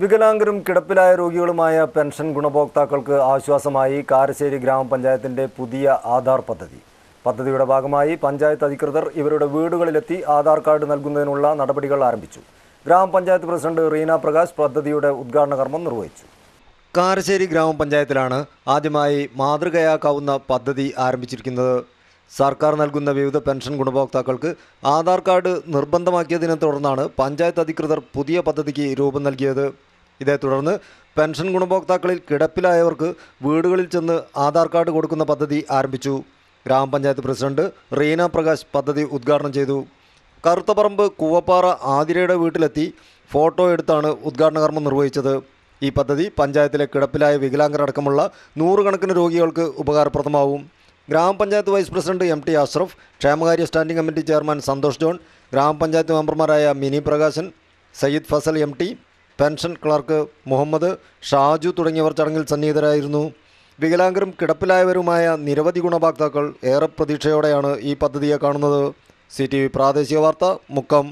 വികലാംഗരും കിടപ്പിലായ രോഗികളുമായ pension ഗുണഭോക്താക്കൾക്ക് ആശ്വാസമായി കാരശ്ശേരി ഗ്രാമപഞ്ചായത്തിന്റെ പുതിയ ആധാർ പദ്ധതി. പദ്ധതിയുടെ ഭാഗമായി പഞ്ചായത്ത് അധികൃതർ ഇവരുടെ വീടുകളിലെത്തി ആധാർ കാർഡ് നൽകുന്നതിനുള്ള നടപടികൾ ആരംഭിച്ചു. ഗ്രാമപഞ്ചായത്ത് പ്രസിഡന്റ് റീന പ്രകാശ് പദ്ധതിയുടെ ഉദ്ഘാടന കർമ്മം നിർവഹിച്ചു. കാരശ്ശേരി ഗ്രാമപഞ്ചായത്തിലാണ് ആദ്യമായി മാതൃകയാക്കാവുന്ന പദ്ധതി ആരംഭിച്ചിരിക്കുന്നത്. സർക്കാർ നൽകുന്ന വിവിധ പെൻഷൻ ഗുണഭോക്താക്കൾക്ക് ആധാർ കാർഡ് നിർബന്ധമാക്കിയതിനെ തുടർന്നാണ് പഞ്ചായത്ത് അധികൃതർ പുതിയ പദ്ധതിക്ക് രൂപം നൽകിയത്. ഇതേ തുടർന്ന് പെൻഷൻ ഗുണഭോക്താക്കളിൽ കിടപ്പിലായവർക്ക് വീടുകളിൽ ചെന്ന് ആധാർ കാർഡ് കൊടുക്കുന്ന പദ്ധതി ആരംഭിച്ചു. ഗ്രാമപഞ്ചായത്ത് പ്രസിഡന്റ് റീന പ്രകാശ് പദ്ധതി ഉദ്ഘാടനം ചെയ്തു. കറുത്തപറമ്പ് കൂവപ്പാറ ആതിരയുടെ വീട്ടിലെത്തി ഫോട്ടോ എടുത്താണ് ഉദ്ഘാടന കർമ്മം നിർവഹിച്ചത്. ഈ പദ്ധതി പഞ്ചായത്തിലെ കിടപ്പിലായ വികലാംഗരടക്കമുള്ള നൂറുകണക്കിന് രോഗികൾക്ക് ഉപകാരപ്രദമാവും. ഗ്രാമപഞ്ചായത്ത് vice president M T Ashraf ക്ഷേമകാര്യ standing committee chairman Santhosh John ഗ്രാമപഞ്ചായത്ത് മെമ്പർമാരായ Mini Prakashan Sayyid Fazal M T pension clerk Muhammad Shaju തുടങ്ങിയവർ ചടങ്ങിൽ സന്നിഹിതരായിരുന്നു. വികലാംഗരും കിടപ്പിലായവരുമായ നിരവധി ഗുണഭോക്താക്കൾ ഏറെ പ്രതീക്ഷയോടെയാണ് ഈ പദ്ധതിയെ കാണുന്നത്. സി പ്രാദേശിക വാർത്ത മുക്കം.